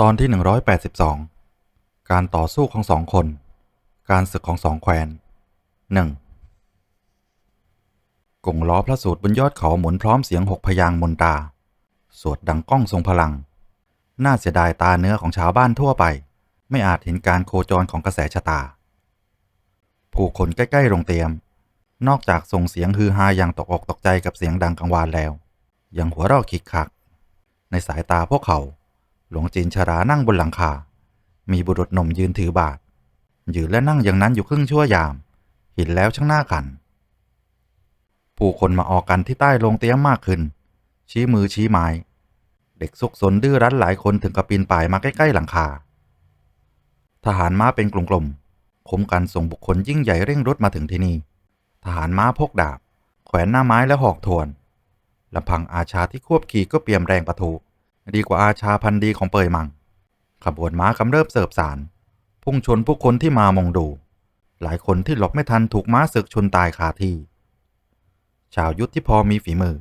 ตอนที่ 182 การต่อสู้ของสองคน การศึกของสองแควนหนึ่งกงล้อพระสูตรบนยอดเขาหมุนพร้อมเสียงหกพยางมนตา สวดดังก้องทรงพลัง น่าเสียดายตาเนื้อของชาวบ้านทั่วไป ไม่อาจเห็นการโคจรของกระแสชะตา ผู้คนใกล้ ๆ โรงเตรียม นอกจากส่งเสียงฮือฮาอย่างตกอกตกใจกับเสียงดังกังวานแล้ว ยังหัวเราะคิกคัก ในสายตาพวกเขา หลวงจีนชรานั่งบนหลังคา มีบุรุษหนุ่มยืนถือบาทยืนและนั่งอย่างนั้นอยู่ครึ่งชั่วยาม เห็นแล้วช่างหน้าขัน ผู้คนมาออกกันที่ใต้โรงเตี้ยมมากขึ้น ชี้มือชี้ไม้ เด็กซุกซนดื้อรั้นหลายคนถึงกับปีนป่ายมาใกล้ๆหลังคา ทหารม้าเป็นกลุ่มๆคุ้มกันส่งบุคคลยิ่งใหญ่เร่งรุดมาถึงที่นี่ ทหารม้าพกดาบ แขวนหน้าไม้และหอกทวนลำพังอาชาที่ควบขี่ก็เปี่ยมแรงประทุดีกว่าอาชาพันธีของเปยมัง ขบวนม้ากำเริบเสิบสาร พุ่งชนผู้คนที่มามองดู หลายคนที่หลบไม่ทันถูกม้าศึกชนตายคาที่ ชาวยุทธที่พอมีฝีมือ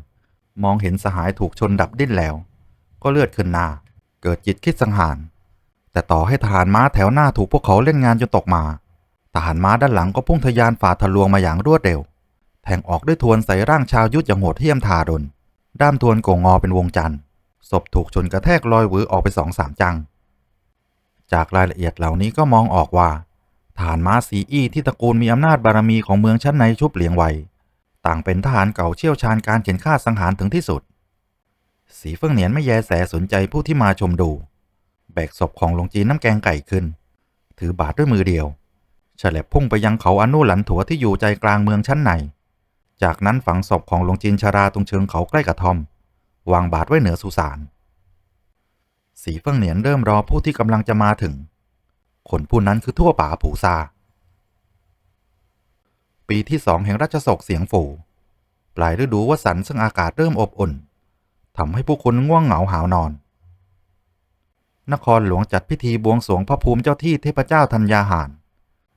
มองเห็นสหายถูกชนดับดิ้นแล้ว ก็เลือดขึ้นหน้า เกิดจิตคิดสังหาร แต่ต่อให้ทหารม้าแถวหน้าถูกพวกเขาเล่นงานจนตกมา ทหารม้าด้านหลังก็พุ่งทะยานฝ่าทะลวงมาอย่างรวดเร็ว แทงออกด้วยทวนใส่ร่างชาวยุทธอย่างโหดเหี้ยมทาดนด้ามทวนโก่งงอเป็นวงจันทร์ศพถูกชนกระแทกลอยหวือออกไปสองสามจัง จากรายละเอียดเหล่านี้ก็มองออกว่าฐานม้าซีอี้ที่ตระกูลมีอำนาจบารมีของเมืองชั้นในชุบเหลียงไว้ต่างเป็นทหารเก่าเชี่ยวชาญการเข็นฆ่าสังหารถึงที่สุด สีเฟิงเหนียนไม่แยแสสนใจผู้ที่มาชมดู แบกศพของหลวงจีนน้ำแกงไก่ขึ้น ถือบาทด้วยมือเดียว ฉลบพุ่งไปยังเขาอนุหลันถัวที่อยู่ใจกลางเมืองชั้นใน จากนั้นฝังศพของหลวงจีนชาราตรงเชิงเขาใกล้กระทอม วางบาทไว้เหนือสุสาน สีเฟิงเหนียนเริ่มรอผู้ที่กำลังจะมาถึง คนผู้นั้นคือทั่วป่าผูซา ปีที่สองแห่งราชสกเสียงฝูปลายฤดูวสันต์ซึ่งอากาศเริ่มอบอุ่นทำให้ผู้คนง่วงเหงาหาวนอน นครหลวงจัดพิธีบวงสรวงพระภูมิเจ้าที่เทพเจ้าธัญญาหาร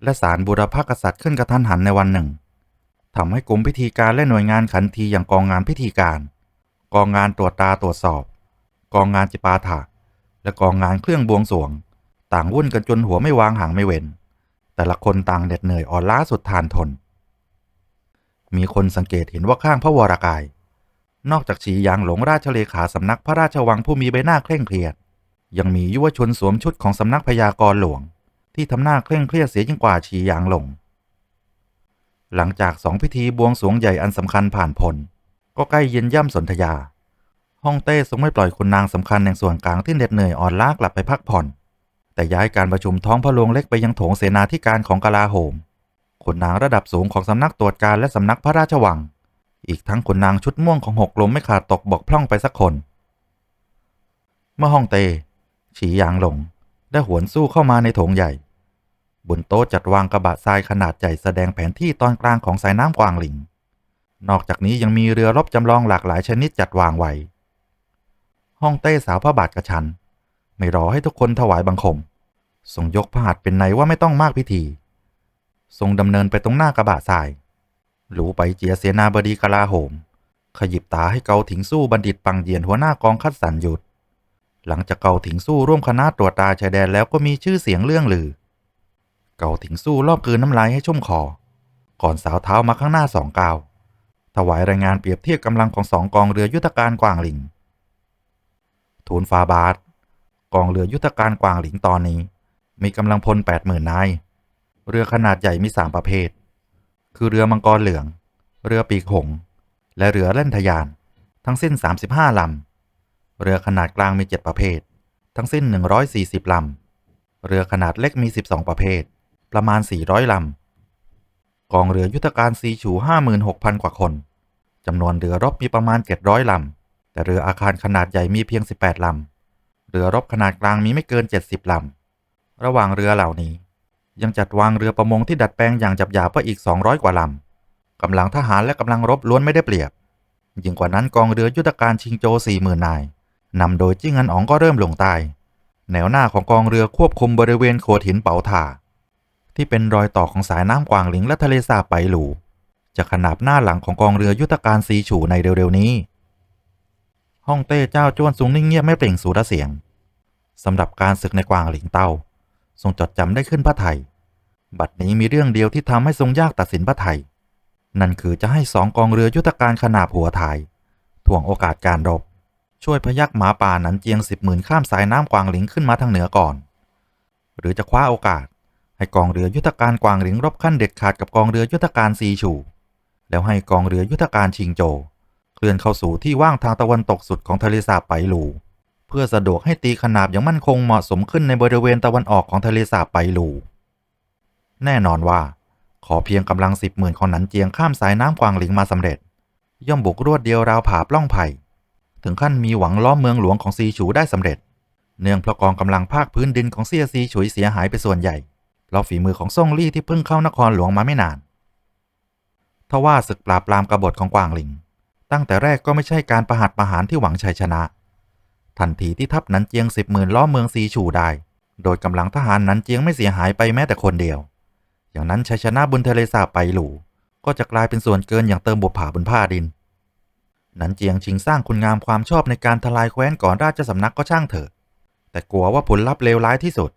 และศาลบุรพกษัตริย์ขึ้นกระทันหันในวันหนึ่งทำให้กรมพิธีการและหน่วยงานขันทีอย่างกองงานพิธีการ กองงานตรวจตาตรวจสอบ กองงานจิปาถะและกองงานเครื่องบวงสรวง ต่างวุ่นกันจนหัวไม่วางหางไม่เว้น แต่ละคนต่างเหน็ดเหนื่อยอ่อนล้าสุดทานทน มีคนสังเกตเห็นว่าข้างพระวรากาย นอกจากฉีหยางหลงราชเลขาสำนักพระราชวังผู้มีใบหน้าเคร่งเครียด ยังมียุวชนสวมชุดของสำนักพยากรหลวง ที่ทำหน้าเคร่งเครียดเสียยิ่งกว่าฉีหยางหลง หลังจากสองพิธีบวงสรวงใหญ่อันสำคัญผ่านพ้นก็ใกล้เย็นย่ำสนธยาฮ่องเต้ทรงไม่ปล่อยคุณนางสำคัญแห่งส่วนกลางที่เหน็ดเหนื่อยอ่อนล้ากลับไปพักผ่อน แต่ย้ายการประชุมท้องพระโรงเล็กไปยังโถงเสนาธิการของกลาโหมขุนนางระดับสูงของสำนักตรวจการและสำนักพระราชวัง อีกทั้งขุนนางชุดม่วงของหกลมไม่ขาดตกบกพร่องไปสักคน เมื่อฮ่องเต้ฉีหยางหลง ได้หวนสู้เข้ามาในโถงใหญ่ บนโต๊ะจัดวางกระบะทรายขนาดใหญ่แสดงแผนที่ตอนกลางของสายน้ำกวางหลิง นอกจากนี้ยังมีเรือรบจำลองหลากหลายชนิดจัดวางไว้ ห้องเต้สาวพระบาทกระชัน ไม่รอให้ทุกคนถวายบังคม ทรงยกพระหัตถ์เป็นในว่าไม่ต้องมากพิธี ทรงดำเนินไปตรงหน้ากระบะทราย หลูไปเจียเสนาบดีกลาโหม ขยิบตาให้เกาถิงสู้บัณฑิตปังเยียนหัวหน้ากองคัดสรรหยุด หลังจากเกาถิงสู้ร่วมคณะตรวจตาชายแดนแล้วก็มีชื่อเสียงเรื่องลือ เกาถิงสู้รอบคืนน้ำลายให้ชุ่มคอ ก่อนสาวเท้ามาข้างหน้าสองก้าว ถวายรายงานเปรียบเทียบกำลังของสองกองเรือยุทธการกวางหลิงทูลฟาบาทกองเรือยุทธการกวางหลิงตอนนี้ มีกำลังพลแปดหมื่นาย เรือขนาดใหญ่มีสามประเภท คือเรือมังกรเหลือง เรือปีกหงส์และเรือเล่นทยาน ทั้งสิ้น 35ลำ เรือขนาดกลางมี 7 ประเภท ทั้งสิ้น 140 ลำ เรือขนาดเล็กมี 12 ประเภท ประมาณ 400 ลำ กองเรือยุทธการซีฉู 56,000 กว่าคน จำนวนเรือรบมีประมาณ 700 ลำ แต่เรืออาคารขนาดใหญ่มีเพียง 18 ลำ เรือรบขนาดกลางมีไม่เกิน 70 ลำ ระหว่างเรือเหล่านี้ ยังจัดวางเรือประมงที่ดัดแปลงอย่างจับหยาบๆอีก 200 กว่าลำ กำลังทหารและกำลังรบล้วนไม่ได้เปรียบยิ่งกว่านั้นกองเรือยุทธการชิงโจ 40,000 นาย นำโดยจิ้งอันอ๋องก็เริ่มลงใต้แนวหน้าของกองเรือควบคุมบริเวณโขดหินเป๋าถ่า ที่เป็นรอยต่อของสายน้ำกวางหลิงและทะเลสาบไปหลูจะขนาบหน้าหลังของกองเรือยุทธการซีฉูในเร็วๆนี้ฮ่องเต้เจ้าจ้วนทรงนิ่งเงียบไม่เปล่งสูรเสียงสำหรับการศึกในกวางหลิงเต้า ทรงจดจำได้ขึ้นพระไทย บัดนี้มีเรื่องเดียวที่ทำให้ทรงยากตัดสินพระไทย นั่นคือจะให้สองกองเรือยุทธการขนาบหัวไทยถ่วงโอกาสการรบ ช่วยพยักหมาป่าหนันเจียงสิบหมื่นข้ามสายน้ำกวางหลิงขึ้นมาทางเหนือก่อน หรือจะคว้าโอกาส ให้กองเรือยุทธการกวางหลิงรบขั้นเด็ดขาดกับกองเรือยุทธการซีฉูแล้วให้กองเรือยุทธการชิงโจ เคลื่อนเข้าสู่ที่ว่างทางตะวันตกสุดของทะเลสาบไปหลู เพื่อสะดวกให้ตีขนาบอย่างมั่นคงเหมาะสมขึ้นในบริเวณตะวันออกของทะเลสาบไปหลู แน่นอนว่า ขอเพียงกำลังสิบหมื่นของหนันเจียงข้ามสายน้ำกวางหลิงมาสำเร็จ ย่อมบุกรวดเดียวราวผาปล้องไผ่ ถึงขั้นมีหวังล้อมเมืองหลวงของซีฉูได้สำเร็จ เนื่องเพราะกองกำลังภาคพื้นดินของเซียซีฉุยเสียหายไปส่วนใหญ่เพราะฝีมือของซ่งลี่ที่เพิ่งเข้านครหลวงมาไม่นานทว่าศึกปราบปรามกบฏของกวางหลิง ตั้งแต่แรกก็ไม่ใช่การประหัตประหารที่หวังชัยชนะ ทันทีที่ทัพนันเจียงสิบหมื่นล้อมเมืองซีฉูได้ โดยกำลังทหารนันเจียงไม่เสียหายไปแม้แต่คนเดียว อย่างนั้นชัยชนะบนทะเลสาบไปหลูก็จะกลายเป็นส่วนเกินอย่างเติมบุปผาบนผ้าดิน นันเจียงชิงสร้างคุณงามความชอบในการทลายแคว้นก่อนราชสำนักก็ช่างเถอะ แต่กลัวว่าผลลัพธ์เลวร้ายที่สุด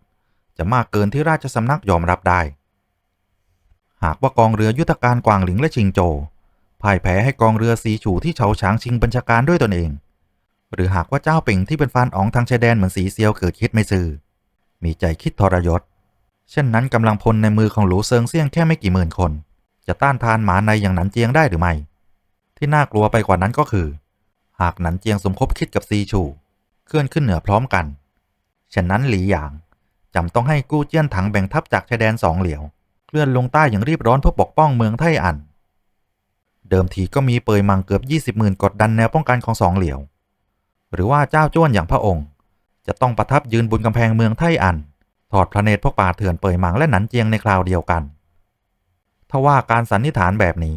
จะมากเกินที่ราชสำนักยอมรับได้ หากว่ากองเรือยุทธการกวางหลิงและชิงโจพ่ายแพ้ให้กองเรือสีฉูที่เฉาฉางชิงบัญชาการด้วยตนเอง หรือหากว่าเจ้าเป่งที่เป็นฟานอ๋องทางชายแดนเหมือนสีเซียวเกิดคิดไม่ซื่อ มีใจคิดทรยศ เช่นนั้นกำลังพลในมือของหลูเซิงเซี่ยงแค่ไม่กี่หมื่นคน จะต้านทานหมาในอย่างหนันเจียงได้หรือไม่ ที่น่ากลัวไปกว่านั้นก็คือ หากหนันเจียงสมคบคิดกับซีชู เคลื่อนขึ้นเหนือพร้อมกัน ฉะนั้นหลีหยางจำต้องให้กู้เจี้ยนถังแบ่งทัพจากชายแดนสองเหลียว เคลื่อนลงใต้อย่างรีบร้อนเพื่อปกป้องเมืองไทอัน เดิมทีก็มีเปยมังเกือบ 20หมื่นกดดันแนวป้องกันของสองเหลียว หรือว่าเจ้าจ้วนอย่างพระองค์ จะต้องประทับยืนบนกำแพงเมืองไทอัน ถอดพระเนตรพวกป่าเถื่อนเปยมังและหนันเจียงในคราวเดียวกันทว่าการสันนิษฐานแบบนี้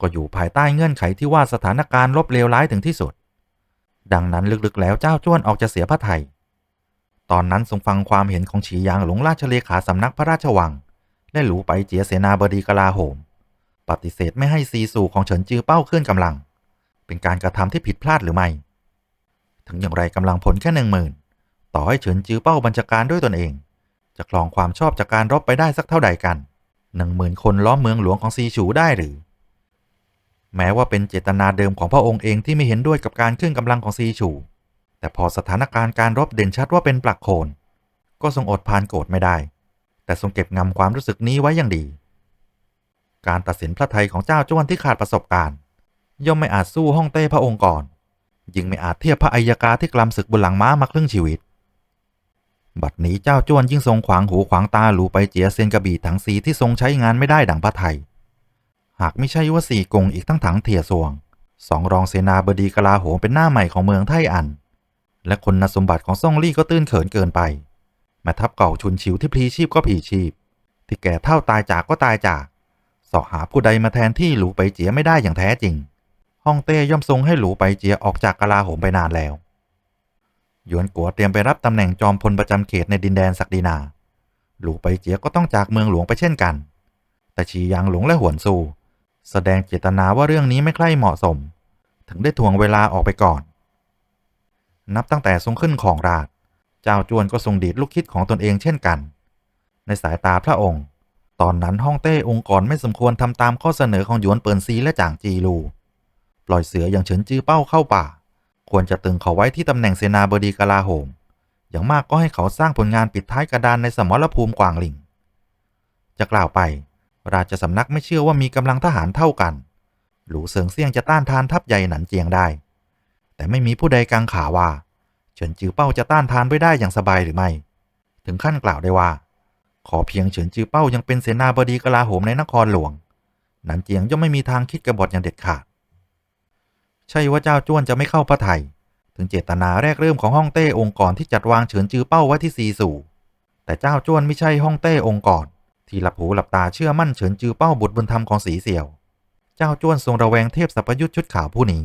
ก็อยู่ภายใต้เงื่อนไขที่ว่าสถานการณ์ลบเลวร้ายถึงที่สุด ดังนั้นลึกๆแล้วเจ้าจ้วนออกจะเสียพระไทย ตอนนั้นทรงฟังความเห็นของฉียางหลงราชเลขาสำนักพระราชวัง และหลูไปเจียเสนาบดีกลาโหม ปฏิเสธไม่ให้ซีสู่ของเฉินจือเป้าเคลื่อนกำลัง เป็นการกระทำที่ผิดพลาดหรือไม่ ถึงอย่างไรกำลังพลแค่หนึ่งหมื่นต่อให้เฉินจือเป้าบัญชาการด้วยตนเอง จะคลองความชอบจากการรบไปได้สักเท่าใดกันหนึ่งหมื่นคนล้อมเมืองหลวงของซีฉูได้หรือ แม้ว่าเป็นเจตนาเดิมของพระองค์เองที่ไม่เห็นด้วยกับการเคลื่อนกำลังของซีฉูแต่พอสถานการณ์การรบเด่นชัดว่าเป็นปลักโคน ก็ทรงอดพานโกรธไม่ได้ แต่ทรงเก็บงำความรู้สึกนี้ไว้อย่างดี การตัดสินพระไทยของเจ้าจ้วนที่ขาดประสบการณ์ ย่อมไม่อาจสู้ห้องเต้พระองค์ก่อนยิ่งไม่อาจเทียบพระอัยกาที่กลำศึกบนหลังม้ามาครึ่งชีวิต บัดนี้เจ้าจ้วนยิ่งทรงขวางหูขวางตาหลูไปเจียเซียนกระบี่ถังสีที่ทรงใช้งานไม่ได้ดังพระไทย หากไม่ใช่ว่าสี่กงอีกทั้งถังเทียสวงสองรองเสนาบดีกลาโหมเป็นหน้าใหม่ของเมืองไทอัน และคนนสมบัติของซ่องลี่ก็ตื้นเขินเกินไปแม่ทัพเก่าชุนชิวที่พลีชีพก็ผีชีพ ที่แก่เท่าตายจากก็ตายจากสอหาผู้ใดมาแทนที่หลูไปเจียไม่ได้อย่างแท้จริงฮ่องเต้ย่อมทรงให้หลูไปเจียออกจากกลาโหมไปนานแล้วหยวนกัวเตรียมไปรับตำแหน่งจอมพลประจำเขตในดินแดนศักดินา หลูไปเจียก็ต้องจากเมืองหลวงไปเช่นกัน แต่ชียางหลงและหวนซู แสดงเจตนาว่าเรื่องนี้ไม่ใคร่เหมาะสม ถึงได้ทวงเวลาออกไปก่อน นับตั้งแต่ทรงขึ้นของราช เจ้าจวนก็ทรงดีดลูกคิดของตนเองเช่นกัน ในสายตาพระองค์ ตอนนั้นฮ่องเต้องค์กรไม่สมควรทำตามข้อเสนอของหยวนเปินซีและจ่างจีลู ปล่อยเสืออย่างเฉินจื้อเป้าเข้าป่า ควรจะตึงเขาไว้ที่ตำแหน่งเสนาบดีกลาโหม อย่างมากก็ให้เขาสร้างผลงานปิดท้ายกระดานในสมรภูมิกวางหลิงจะกล่าวไป ราชสำนักไม่เชื่อว่ามีกำลังทหารเท่ากัน หลูเซิงเซี่ยงจะต้านทานทัพใหญ่หนันเจียงได้ แต่ไม่มีผู้ใดกังขาว่า เฉินจือเป้าจะต้านทานไว้ได้อย่างสบายหรือไม่ ถึงขั้นกล่าวได้ว่า ขอเพียงเฉินจือเป้ายังเป็นเสนาบดีกลาโหมในนครหลวง หนันเจียงย่อมไม่มีทางคิดกบฏอย่างเด็ดขาด ใช่ว่าเจ้าจ้วนจะไม่เข้าพระไทย ถึงเจตนาแรกเริ่มของฮ่องเต้องค์กรที่จัดวางเฉินจือเป้าไว้ที่ซีสู่แต่เจ้าจ้วนไม่ใช่ฮ่องเต้องค์กร ที่หลับหูหลับตาเชื่อมั่นเฉินจือเป้าบุตรบุญธรรมของสีเสี่ยว เจ้าจ้วนทรงระแวงเทพสัพยุทธชุดขาวผู้นี้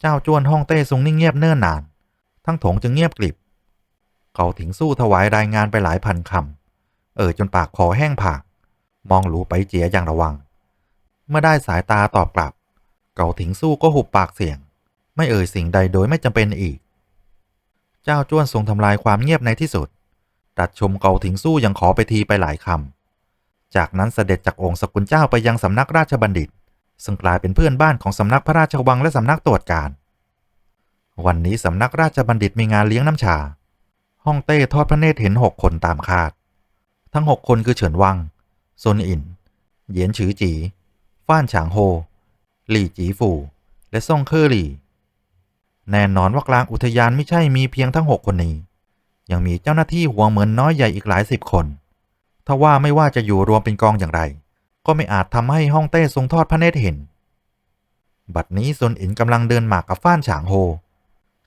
เจ้าจ้วนฮ่องเต้ทรงนิ่งเงียบเนิ่นนาน ทั้งถงจึงเงียบกริบ เขาถึงสู้ถวายรายงานไปหลายพันคำ เอ่ยจนปากคอแห้งผาก มองหลูไปเจียอย่างระวัง เมื่อได้สายตาตอบกลับเกาถิงสู้ก็หุบปากเสียง ไม่เอ่ยสิ่งใดโดยไม่จำเป็นอีก เจ้าจ้วนทรงทำลายความเงียบในที่สุด ตัดชมเกาถิงสู้ยังขอไปทีไปหลายคำ จากนั้นเสด็จจากองค์สกุลเจ้าไปยังสำนักราชบัณฑิต ซึ่งกลายเป็นเพื่อนบ้านของสำนักพระราชวังและสำนักตรวจการ วันนี้สำนักราชบัณฑิตมีงานเลี้ยงน้ำชาฮ่องเต้ทอดพระเนตรเห็นหกคนตามคาด ทั้งหกคนคือเฉินวังซนอิน เหยียนฉือจี ฟ้านฉางโฮ หลี่จีฝูและซ่งเคอหลี่ แน่นอนว่ากลางอุทยานไม่ใช่มีเพียงทั้งหกคนนี้ ยังมีเจ้าหน้าที่หัวเหมือนน้อยใหญ่อีกหลายสิบคนถ้าว่าไม่ว่าจะอยู่รวมเป็นกองอย่างไร ก็ไม่อาจทำให้ฮ่องเต้ทรงทอดพระเนตรเห็น บัดนี้ซนอินกำลังเดินหมากกับฟ้านฉางโฮ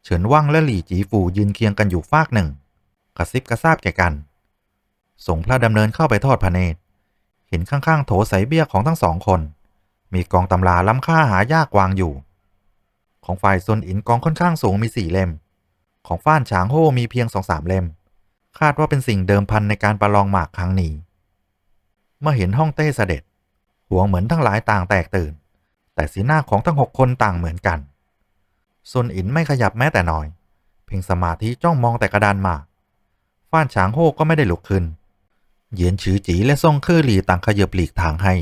เฉินว่างและหลี่จีฝูยืนเคียงกันอยู่ฟากหนึ่ง กระซิบกระซาบแก่กัน ส่งพระดำเนินเข้าไปทอดพระเนตร เห็นข้างๆโถใสเบี้ยของทั้งสองคน มีกองตำราล้ำค่าหายากวางอยู่ ของฝ่ายซนอินกองค่อนข้างสูงมีสี่เล่ม ของฟ้านฉางโฮมีเพียงสองสามเล่ม คาดว่าเป็นสิ่งเดิมพันในการประลองหมากครั้งนี้ เมื่อเห็นห้องเต้เสด็จหัวเหมือนทั้งหลายต่างแตกตื่น แต่สีหน้าของทั้งหกคนต่างเหมือนกันซนอินไม่ขยับแม้แต่น้อย เพียงสมาธิจ้องมองแต่กระดานหมาก ฟ้านฉางโฮก็ไม่ได้ลุกขึ้น เหยียนฉือจีและซ่งเคอหลีต่างขยับหลีกทางให้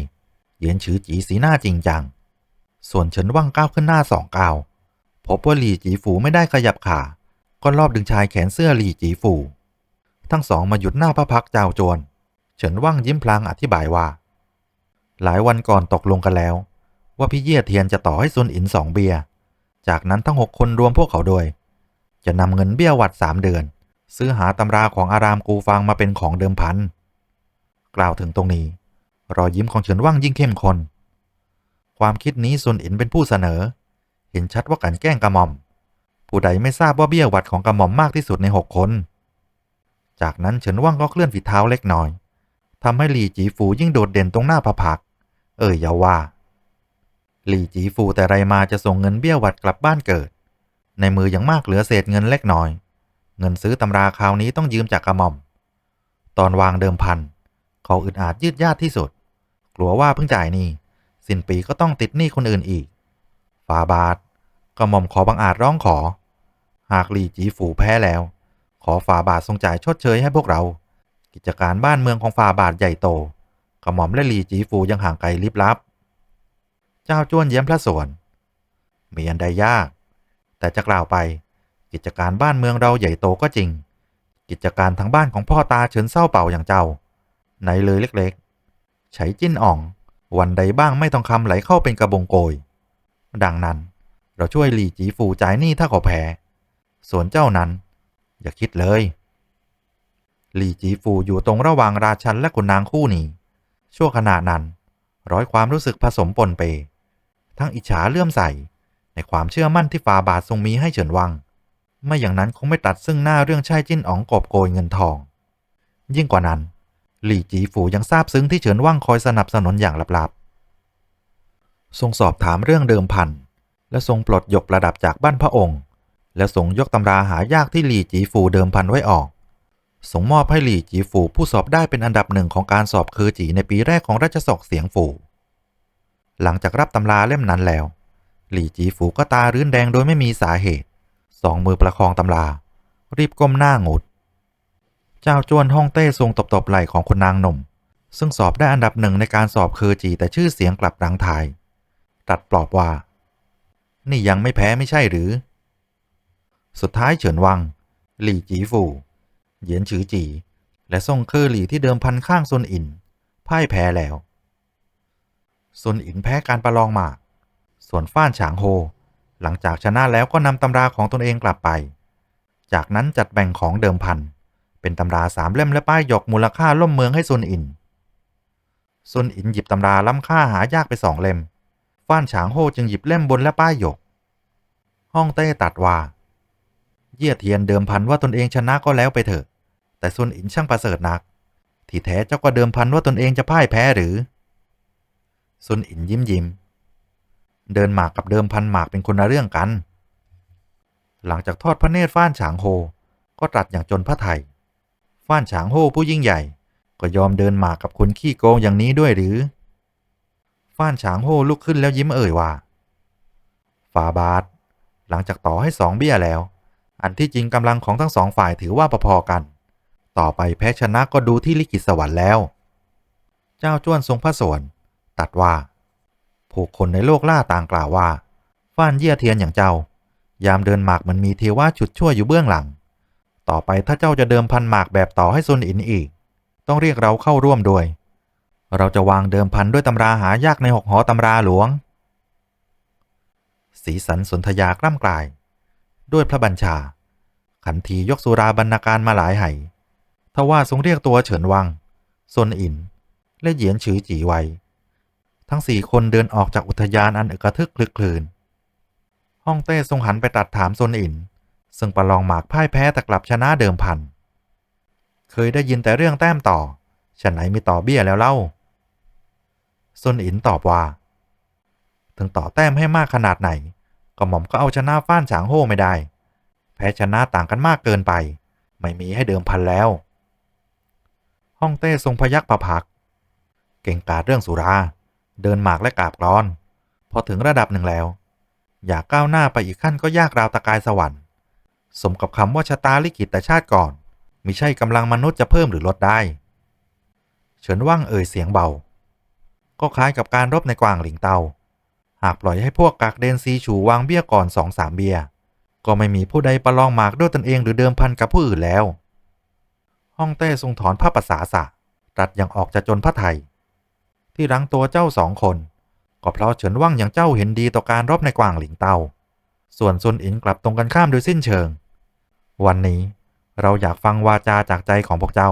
เหยียนฉือจีสีหน้าจริงจัง ส่วนเฉินว่างก้าวขึ้นหน้าสองก้าว พบว่าหลีจีฝูไม่ได้ขยับขา ก็รอบดึงชายแขนเสื้อหลี่จีฝู ทั้งสองมาหยุดหน้าพระพักเจ้าโจวนเฉินว่างยิ้มพลางอธิบายว่า หลายวันก่อนตกลงกันแล้ว ว่าพี่เยี่ยเทียนจะต่อให้ซุนอินสองเบียร์จากนั้นทั้งหกคนรวมพวกเขาด้วย จะนำเงินเบี้ยวัดสามเดือน ซื้อหาตำราของอารามกูฟางมาเป็นของเดิมพัน กล่าวถึงตรงนี้ รอยยิ้มของเฉินว่างยิ่งเข้มข้นความคิดนี้ซุนอินเป็นผู้เสนอ เห็นชัดว่ากันแกล้งกระหม่อม ผู้ใดไม่ทราบว่าเบี้ยวัดของกระหม่อมมากที่สุดในหกคน จากนั้นเฉินว่างก็เคลื่อนฝีเท้าเล็กน้อยทำให้หลี่จีฟูยิ่งโดดเด่นตรงหน้าพระพัก เอ่ยเยาว่า หลี่จีฟูแต่ไรมาจะส่งเงินเบี้ยวัดกลับบ้านเกิด ในมือยังมากเหลือเศษเงินเล็กน้อย เงินซื้อตำราคราวนี้ต้องยืมจากกระหม่อม ตอนวางเดิมพัน เขาอึดอาดยืดยาดที่สุด กลัวว่าเพิ่งจ่ายนี้สิ้นปีก็ต้องติดหนี้คนอื่นอีกฟาบาท กระหม่อมขอบังอาจร้องขอ หากหลี่จีฝูแพ้แล้ว ขอฝ่าบาททรงจ่ายชดเชยให้พวกเรา กิจการบ้านเมืองของฝ่าบาทใหญ่โตกระหม่อมและหลี่จีฝูยังห่างไกลลิบลับ เจ้าจ้วนเย้มพระสวนมีอันใดยาก แต่จะกล่าวไป กิจการบ้านเมืองเราใหญ่โตก็จริง กิจการทางบ้านของพ่อตาเฉินเศร้าเป่าอย่างเจ้าไหนเลยเล็กๆใช้จิ้นอ่อง วันใดบ้างไม่ต้องคำไหลเข้าเป็นกระบงโกย ดังนั้น เราช่วยหลี่จีฟูจ่ายหนี้ถ้าเขาแพ้ส่วนเจ้านั้น อย่าคิดเลย หลี่จีฟูอยู่ตรงระหว่างราชันและขุนนางคู่นี้ ชั่วขณะนั้น ร้อยความรู้สึกผสมปนเป ทั้งอิจฉาเลื่อมใส ในความเชื่อมั่นที่ฟาบาททรงมีให้เฉินวัง ไม่อย่างนั้นคงไม่ตัดซึ่งหน้าเรื่องชายจิ้นอ๋องกอบโกยเงินทอง ยิ่งกว่านั้น หลี่จีฝูยังทราบซึ้งที่เฉินว่างคอยสนับสนุนอย่างลับๆทรงสอบถามเรื่องเดิมพัน และทรงปลดยกระดับจากบ้านพระองค์ และทรงยกตำราหายากที่หลี่จีฝูเดิมพันไว้ออกส่งมอบให้หลี่จีฝูผู้สอบได้เป็นอันดับหนึ่งของการสอบคือจีในปีแรกของราชสกเสียงฝู หลังจากรับตำราเล่มนั้นแล้ว หลี่จีฝูก็ตารื้นแดงโดยไม่มีสาเหตุ สองมือประคองตำรา รีบก้มหน้าหงุดเจ้าจวนฮ่องเต้ทรงตบๆไหล่ของคุณนางหนุ่มซึ่งสอบได้อันดับหนึ่งในการสอบเคอจีแต่ชื่อเสียงกลับรังทาย ตัดปลอบว่า นี่ยังไม่แพ้ไม่ใช่หรือ สุดท้ายเฉินวัง หลี่จีฝูเหยียนฉือจี และซ่งเคอหลี่ที่เดิมพันข้างซุนอินพ่ายแพ้แล้วซุนอินแพ้การประลองหมาก ส่วนฟ้านฉางโฮ หลังจากชนะแล้วก็นำตำราของตนเองกลับไป จากนั้นจัดแบ่งของเดิมพัน เป็นตำราสามเล่มและป้ายหยกมูลค่าล่มเมืองให้ซุนอินซุนอินหยิบตำราล้ำค่าหายากไปสองเล่ม ฟ้านฉางโฮจึงหยิบเล่มบนและป้ายหยก ห้องเต้ตัดว่าเยี่ยเทียนเดิมพันว่าตนเองชนะก็แล้วไปเถอะ แต่ซุนอินช่างประเสริฐนัก ที่แท้เจ้าก็เดิมพันว่าตนเองจะพ่ายแพ้หรือซุนอินยิ้มยิ้ม เดินหมากกับเดิมพันหมากเป็นคนละเรื่องกัน หลังจากทอดพระเนตรฟ้านฉางโฮ ก็ตรัสอย่างจนพระไทย ฟ้านฉางโฮผู้ยิ่งใหญ่ ก็ยอมเดินหมากกับคนขี้โกงอย่างนี้ด้วยหรือ ฟ้านฉางโฮลุกขึ้นแล้วยิ้มเอ่ยว่าฟาบาทหลังจากต่อให้สองเบี้ยแล้ว อันที่จริงกำลังของทั้งสองฝ่ายถือว่าพอๆกัน ต่อไปแพ้ชนะก็ดูที่ลิขิตสวรรค์แล้ว เจ้าจ้วนทรงพระสวนตัดว่า ผู้คนในโลกล่าต่างกล่าวว่า ฟ้านเยี่ยเทียนอย่างเจ้า ยามเดินหมากมันมีเทวะฉุดชั่วอยู่เบื้องหลัง ต่อไปถ้าเจ้าจะเดิมพันหมากแบบต่อให้ซุนอินอีก ต้องเรียกเราเข้าร่วมด้วย เราจะวางเดิมพันด้วยตำราหายากในหกหอตำราหลวง สีสันสนธยากล้ำกลาย ด้วยพระบัญชา ขันทียกสุราบรรณาการมาหลายไหทว่าทรงเรียกตัวเฉินวังซนอิน และเหยียนฉือจีไว ทั้งสี่คนเดินออกจากอุทยานอันอึกระทึกคลึกคลืน ห้องเต้ทรงหันไปตัดถามซนอิน ซึ่งประลองหมากพ่ายแพ้แต่กลับชนะเดิมพัน เคยได้ยินแต่เรื่องแต้มต่อฉันไหนมีต่อเบี้ยแล้วเล่า ซนอินตอบว่า ถึงต่อแต้มให้มากขนาดไหนก็หม่อมก็เอาชนะฟ้านฉางโฮไม่ได้ แพ้ชนะต่างกันมากเกินไป ไม่มีให้เดิมพันแล้ว ห้องเต้ทรงพยักประพัก เก่งกาจเรื่องสุรา เดินหมากและกาบกรอน พอถึงระดับหนึ่งแล้ว อยากก้าวหน้าไปอีกขั้นก็ยากราวตะกายสวรรค์ สมกับคำว่าชะตาลิขิตแต่ชาติก่อนมิใช่กำลังมนุษย์จะเพิ่มหรือลดได้ เฉินว่างเอ่ยเสียงเบา ก็คล้ายกับการรบในกวางหลิงเตา หากปล่อยให้พวกกากเดนซีฉูวางเบี้ยก่อนสองสามเบี้ย ก็ไม่มีผู้ใดประลองหมากด้วยตนเองหรือเดิมพันกับผู้อื่นแล้วห้องเต้ทรงถอนผ้าภาษาสะตัดอย่างออกจะจนพระไทย ที่รั้งตัวเจ้าสองคน ก็เพราะเฉินว่างอย่างเจ้าเห็นดีต่อการรบในกวางหลิงเตา ส่วนซุนอินกลับตรงกันข้ามโดยสิ้นเชิง วันนี้เราอยากฟังวาจาจากใจของพวกเจ้า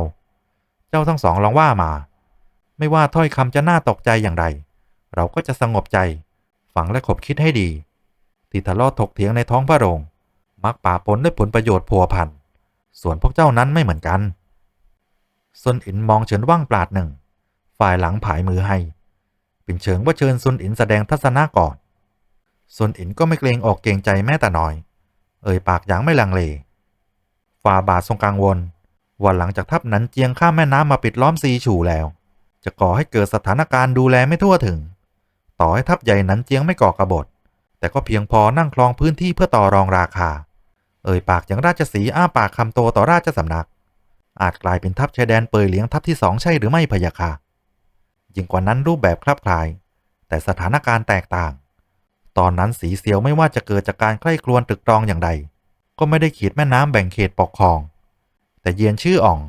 เจ้าทั้งสองลองว่ามา ไม่ว่าถ้อยคำจะน่าตกใจอย่างไร เราก็จะสงบใจฟังและขบคิดให้ดีที่ทะเลาะถกเถียงในท้องพระโรง มักป่าปนด้วยผลประโยชน์พัวพัน ส่วนพวกเจ้านั้นไม่เหมือนกันซุนอินมองเฉินว่างปราดหนึ่ง ฝ่ายหลังผายมือให้ เป็นเชิงว่าเชิญซุนอินแสดงทัศนะก่อนซุนอินก็ไม่เกรงออกเกรงใจแม้แต่น้อย เอ่ยปากอย่างไม่ลังเล ฝ่าบาททรงกังวลว่าหลังจากทัพนั้นเจียงข้ามแม่น้ำมาปิดล้อมซีฉูแล้ว จะก่อให้เกิดสถานการณ์ดูแลไม่ทั่วถึง ต่อให้ทัพใหญ่นั้นเจียงไม่ก่อกระบฏ แต่ก็เพียงพอนั่งคลองพื้นที่เพื่อต่อรองราคา เอ่ยปากอย่างราชสีอ้าปากคำโตต่อราชสำนัก อาจกลายเป็นทัพชายแดนเปยเลี้ยงทัพที่สองใช่หรือไม่พยาค่ะยิ่งกว่านั้นรูปแบบคลับคลาย แต่สถานการณ์แตกต่าง ตอนนั้นสีเซียวไม่ว่าจะเกิดจากการใกล้ครวนตรึกตรองอย่างใด ก็ไม่ได้ขีดแม่น้ำแบ่งเขตปกครอง แต่เยียนชื่ออ่อง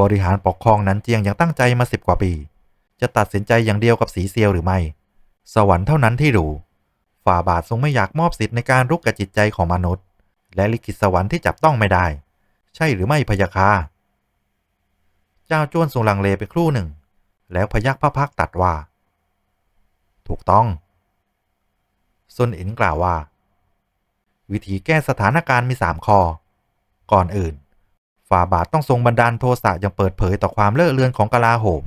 บริหารปกครองนั้นเจียงอย่างตั้งใจมาสิบกว่าปี จะตัดสินใจอย่างเดียวกับสีเซียวหรือไม่ สวรรค์เท่านั้นที่รู้ ฝ่าบาททรงไม่อยากมอบสิทธิ์ในการรุกกับจิตใจของมนุษย์ และลิขิตสวรรค์ที่จับต้องไม่ได้ ใช่หรือไม่พยาคาเจ้าจ้วนทรงลังเลไปครู่หนึ่ง แล้วพยักพระพักตัดว่า ถูกต้องซุนอินกล่าวว่า วิธีแก้สถานการณ์มีสามข้อ ก่อนอื่น ฝ่าบาทต้องทรงบันดาลโทสะอย่างเปิดเผยต่อความเลื่อเลือนของกลาโหม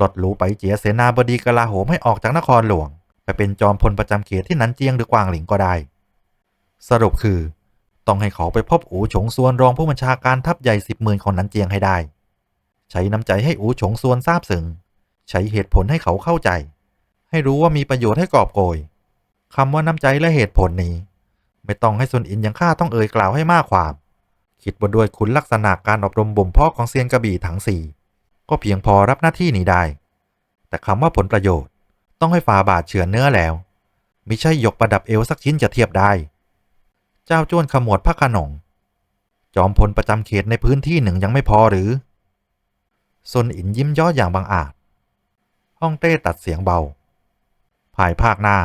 ปลดหลูไปเจียเสนาบดีกลาโหมให้ออกจากนครหลวง ไปเป็นจอมพลประจำเขตที่นันเจียงหรือกวางหลิงก็ได้ สรุปคือ ต้องให้เขาไปพบอู๋ฉงซวนรองผู้บัญชาการทัพใหญ่สิบหมื่นของนันเจียงให้ได้ ใช้น้ำใจให้อู๋ฉงซวนทราบซึ้งใช้เหตุผลให้เขาเข้าใจ ให้รู้ว่ามีประโยชน์ให้กอบโกยคำว่าน้ำใจและเหตุผลนี้ ไม่ต้องให้ซุนอินย่างข้าต้องเอ่ยกล่าวให้มากความ คิดว่าด้วยคุณลักษณะการอบรมบ่มเพาะของเซียนกระบี่ทั้งสี่ ก็เพียงพอรับหน้าที่นี้ได้ แต่คำว่าผลประโยชน์ต้องให้ฟาบาทเฉือนเนื้อแล้วมิใช่ยกประดับเอวสักชิ้นจะเทียบได้ เจ้าจ้วนขมวดพระขนงจอมพลประจำเขตในพื้นที่หนึ่งยังไม่พอหรือซนอินยิ้มย่ออย่างบางอาจ ห้องเต้ตัดเสียงเบา ภายภาคหน้า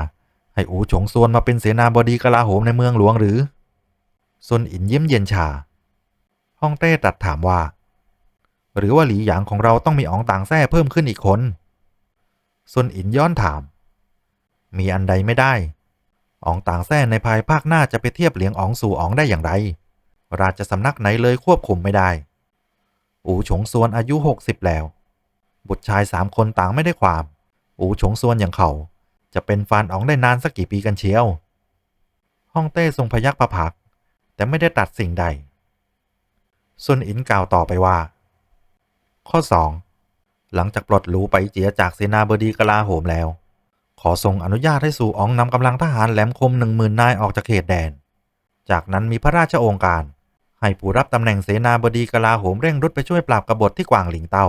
ให้อูฉงซวนมาเป็นเสนาบดีกลาโหมในเมืองหลวงหรือซนอินยิ้มเย็นชาฮ่องเต้ตัดถามว่า หรือว่าหลีหยางของเราต้องมีอ๋องต่างแท้เพิ่มขึ้นอีกคนซุนอินย้อนถาม มีอันใดไม่ได้อ๋องต่างแท้ในภายภาคหน้าจะไปเทียบเหลียงอ๋องสู่อ๋องได้อย่างไร ราชสำนักไหนเลยควบคุมไม่ได้ อูฉงซวนอายุหกสิบแล้ว บุตรชายสามคนต่างไม่ได้ความ อูฉงซวนอย่างเขา จะเป็นฟานอ๋องได้นานสักกี่ปีกันเชียวฮ่องเต้ทรงพยักประผัก แต่ไม่ได้ตัดสิ่งใด ซุนอินกล่าวต่อไปว่า ข้อ 2 หลังจากปลดหลูไปเจียจากเสนาบดีกลาโหมแล้ว ขอทรงอนุญาตให้สู่อองนำกำลังทหารแหลมคมหนึ่งหมื่นนายออกจากเขตแดน จากนั้นมีพระราชโองการ ให้ผู้รับตำแหน่งเสนาบดีกลาโหมเร่งรุดไปช่วยปราบกบฏที่กวางหลิงเตา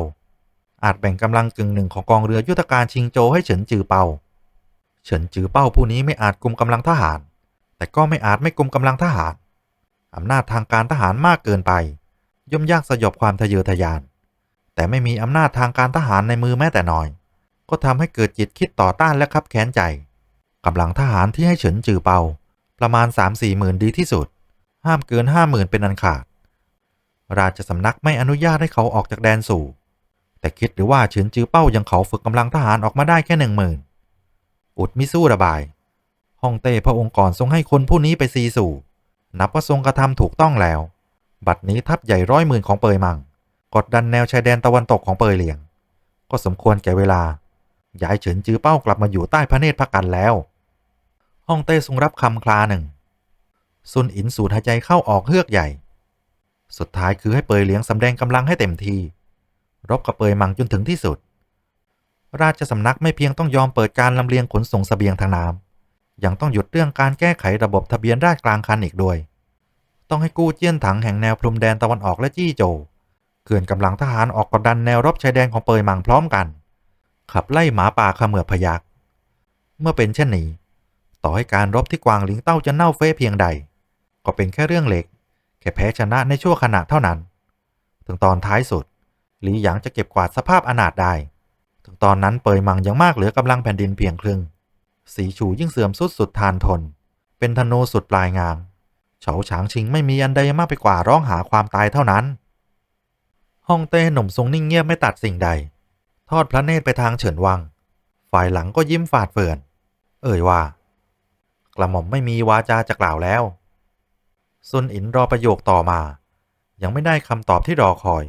อาจแบ่งกำลังกึ่งหนึ่งของกองเรือยุทธการชิงโจให้เฉินจือเปาเฉินจือเป้าผู้นี้ไม่อาจกุมกำลังทหาร แต่ก็ไม่อาจไม่กุมกำลังทหาร อำนาจทางการทหารมากเกินไป ย่อมยากสยบความทะเยอทะยาน แต่ไม่มีอำนาจทางการทหารในมือแม้แต่น้อย ก็ทำให้เกิดจิตคิดต่อต้านและคับแค้นใจกำลังทหารที่ให้เฉินจือเปา ประมาณ 3-4หมื่นดีที่สุด ห้ามเกินห้าหมื่นเป็นอันขาด ราชสำนักไม่อนุญาตให้เขาออกจากแดนสู่ แต่คิดหรือว่าเฉินจือเป้ายังเขาฝึกกำลังทหารออกมาได้แค่หนึ่งหมื่นอุดมิสู้ระบายฮ่องเต้พระองค์ก่อนทรงให้คนผู้นี้ไปซีสู่ นับว่าทรงกระทำถูกต้องแล้ว บัดนี้ทัพใหญ่ร้อยหมื่นของเปยมัง กดดันแนวชายแดนตะวันตกของเปยเหลียง ก็สมควรแก่เวลา ย้ายเฉินจือเป้ากลับมาอยู่ใต้พระเนตรพระกันแล้ว ฮ่องเต้ทรงรับคำคลาหนึ่ง ซุนอินสูดหายใจเข้าออกเฮือกใหญ่ สุดท้ายคือให้เปยเหลียงสำแดงกำลังให้เต็มที รบกับเปยมังจนถึงที่สุด ราชสำนักไม่เพียงต้องยอมเปิดการลำเลียงขนส่งสเสบียงทางน้ำยังต้องหยุดเรื่องการแก้ไขระบบทะเบียนราษฎรกลางคันอีกด้วย ต้องให้กู้เจี้ยนถังแห่งแนวพรมแดนตะวันออกและจี้โจว เขื่อนกำลังทหารออกกดดันแนวรบชายแดนของเปยมังพร้อมกัน ขับไล่หมาป่าเขมือบพยักเมื่อเป็นเช่นนี้ต่อให้การรบที่กวางหลิงเต้าจะเน่าเฟะเพียงใด ก็เป็นแค่เรื่องเล็ก แค่แพ้ชนะในชั่วขณะเท่านั้น ถึงตอนท้ายสุด หลีหยางจะเก็บกวาดสภาพอนาถได้ ถึงตอนนั้นเปยมังยังมากเหลือกำลังแผ่นดินเพียงครึ่ง สีชูยิ่งเสื่อมสุดสุดทานทน เป็นธนูสุดปลายงามเฉาฉางชิงไม่มีอันใดมากไปกว่าร้องหาความตายเท่านั้น ฮ่องเต้หนุ่มทรงนิ่งเงียบไม่ตัดสิ่งใด ทอดพระเนตรไปทางเฉินวัง ฝ่ายหลังก็ยิ้มฝาดเฟือน เอ่ยว่า กระหม่อมไม่มีวาจาจะกล่าวแล้วซุนอินรอประโยคต่อมา ยังไม่ได้คำตอบที่รอคอย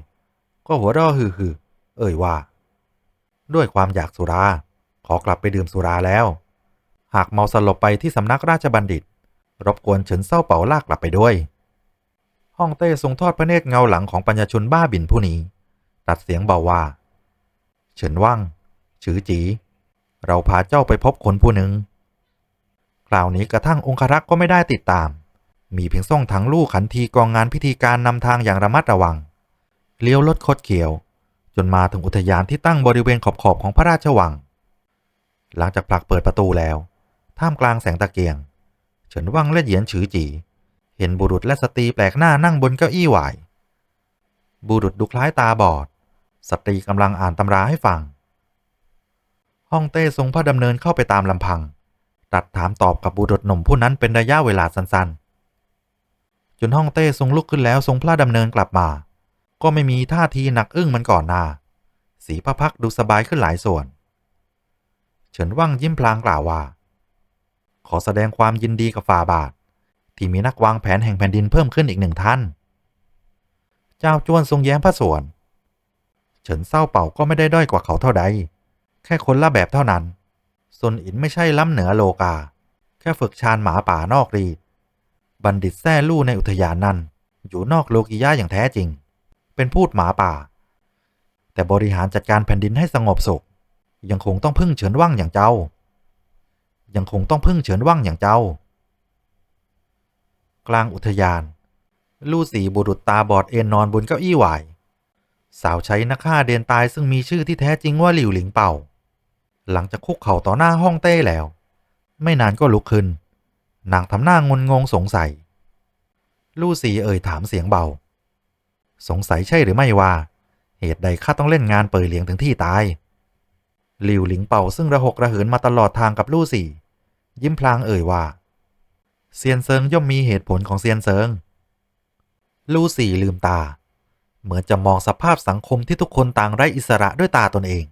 ก็หัวเราะฮือฮือเอ่ยว่า ด้วยความอยากสุรา ขอกลับไปดื่มสุราแล้ว หากเมาสลบไปที่สำนักราชบัณฑิต รบกวนเฉินเศร้าเป๋าลากกลับไปด้วย ฮ่องเต้ทรงทอดพระเนตรเงาหลังของปัญญชนบ้าบินผู้นี้ ตัดเสียงเบาว่า เฉินว่างฉือจี เราพาเจ้าไปพบคนผู้หนึ่ง คราวนี้กระทั่งองครักษ์ก็ไม่ได้ติดตาม มีเพียงส่งทั้งลูกขันทีกองงานพิธีการนำทางอย่างระมัดระวัง เลี้ยวรถคดเขียว จนมาถึงอุทยานที่ตั้งบริเวณขอบๆของพระราชวัง หลังจากผลักเปิดประตูแล้ว ท่ามกลางแสงตะเกียง เฉินว่างและเหยียนฉือจี เห็นบุรุษและสตรีแปลกหน้านั่งบนเก้าอี้หวาย บุรุษดูคล้ายตาบอด สตรีกำลังอ่านตำราให้ฟัง ฮ่องเต้ทรงพระดำเนินเข้าไปตามลำพัง ตัดถามตอบกับบุรุษหนุ่มผู้นั้นเป็นระยะเวลาสั้นๆ จนฮ่องเต้ทรงลุกขึ้นแล้วทรงพระดำเนินกลับมา ก็ไม่มีท่าทีหนักอึ้งเหมันก่อนหน้า สีพระพักดูสบายขึ้นหลายส่วน เฉินว่างยิ้มพลางกล่าวว่า ขอแสดงความยินดีกับฝ่าบาท ที่มีนักวางแผนแห่งแผ่นดินเพิ่มขึ้นอีกหนึ่งท่าน เจ้าจ้วนทรงแย้มพระส่วน เฉินเศร้าเป่าก็ไม่ได้ด้อยกว่าเขาเท่าใด แค่คนละแบบเท่านั้นซุนอินไม่ใช่ล้ำเหนือโลกา แค่ฝึกชานหมาป่านอกรีด บัณฑิตแท้ลู่ในอุทยานนั้น อยู่นอกโลกิยะอย่างแท้จริง เป็นพูดหมาป่า แต่บริหารจัดการแผ่นดินให้สงบสุข ยังคงต้องพึ่งเฉินว่างอย่างเจ้า ยังคงต้องพึ่งเฉินว่างอย่างเจ้า กลางอุทยาน ลู่สีบุรุษตาบอดเอนนอนบนเก้าอี้หวาย สาวใช้นักฆ่าเดนตายซึ่งมีชื่อที่แท้จริงว่าหลิวหลิงเป่า หลังจากคุกเข่าต่อหน้าห้องเต้แล้ว ไม่นานก็ลุกขึ้น นางทำหน้างนงงสงสัย ลู่สีเอ่ยถามเสียงเบา สงสัยใช่หรือไม่ว่า เหตุใดข้าต้องเล่นงานเปยเหลียงถึงที่ตายหลิวหลิงเป่าซึ่งระหกระเหินมาตลอดทางกับลู่สี่ยิ้มพลางเอ่ยว่า เซียนเซิงย่อมมีเหตุผลของเซียนเซิง ลู่สี่ลืมตา เหมือนจะมองสภาพสังคมที่ทุกคนต่างไร้อิสระด้วยตาตนเอง